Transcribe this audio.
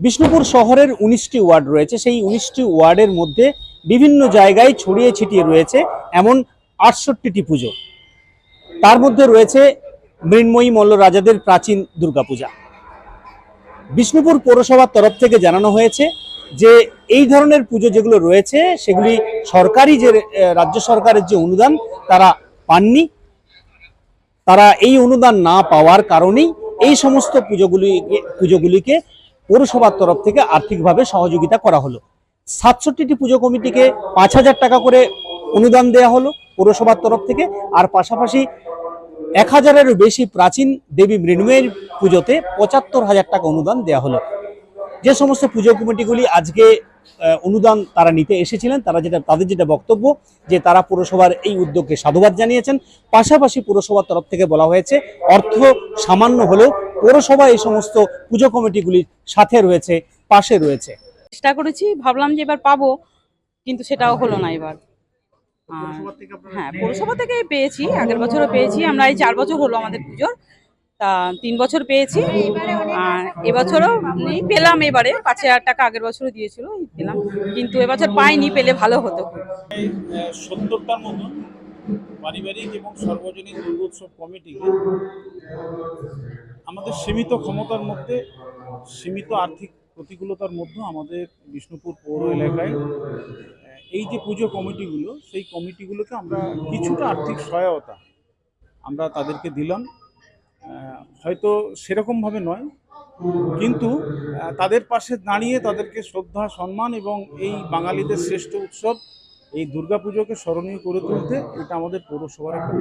বিষ্ণুপুর শহরের উনিশটি ওয়ার্ড রয়েছে। সেই উনিশটি ওয়ার্ডের মধ্যে বিভিন্ন জায়গায় ছড়িয়ে ছিটিয়ে রয়েছে এমন আটষট্টিটি পুজো। তার মধ্যে রয়েছে মৃন্ময়ী মল্ল রাজাদের প্রাচীন দুর্গাপূজা। বিষ্ণুপুর পৌরসভার তরফ থেকে জানানো হয়েছে যে এই ধরনের পুজো যেগুলো রয়েছে, সেগুলি সরকারি যে রাজ্য সরকারের যে অনুদান, তারা পাননি। তারা এই অনুদান না পাওয়ার কারণেই এই সমস্ত পুজোগুলি, পুজোগুলিকে পৌরসভার তরফ থেকে আর্থিকভাবে সহযোগিতা করা হলো। সাতষট্টিটি পুজো কমিটিকে পাঁচ হাজার টাকা করে অনুদান দেওয়া হলো পৌরসভার তরফ থেকে। আর পাশাপাশি এক হাজারেরও বেশি প্রাচীন দেবী মৃন্ময়ের পুজোতে পঁচাত্তর হাজার টাকা অনুদান দেওয়া হলো। যে সমস্ত পুজো কমিটিগুলি আজকে অনুদান তারা নিতে এসেছিলেন, তারা যেটা, তাদের যেটা বক্তব্য, যে তারা পুরসভার এই উদ্যোগকে সাধুবাদ জানিয়েছেন। পাশাপাশি পুরসভার তরফ থেকে বলা হয়েছে, অর্থ সামান্য হলেও পৌরসভা এই সমস্ত পুজো কমিটিগুলির সাথে রয়েছে পাশে রয়েছে। চেষ্টা করেছি ভাবলাম যে এবার পাবো কিন্তু সেটাও হলো না এবার। হ্যাঁ পৌরসভা থেকে পেয়েছি আগের বছরও পেয়েছি আমরা এই চার বছর হলো আমাদের পুজোর। তা তিন বছর পেয়েছি আর এবছরও পেলাম এবারে পাঁচ হাজার টাকা আগের বছরও দিয়েছিল পেলাম। কিন্তু এবছর পাইনি পেলে ভালো হতো। সত্তরটার মতন পারিবারিক এবং সর্বজনীন দুর্গোৎসব কমিটিকে আমাদের সীমিত ক্ষমতার মধ্যে, সীমিত আর্থিক প্রতিকূলতার মধ্যে আমাদের বিষ্ণুপুর পৌর এলাকায় এই যে পুজো কমিটিগুলো, সেই কমিটিগুলোকে আমরা কিছুটা আর্থিক সহায়তা আমরা তাদেরকে দিলাম। হয়তো সেরকমভাবে নয়, কিন্তু তাদের পাশে দাঁড়িয়ে তাদেরকে শ্রদ্ধা, সম্মান এবং এই বাঙালিদের শ্রেষ্ঠ উৎসব এই দুর্গাপুজোকে স্মরণীয় করে তুলতে এটা আমাদের পৌরসভার একটা।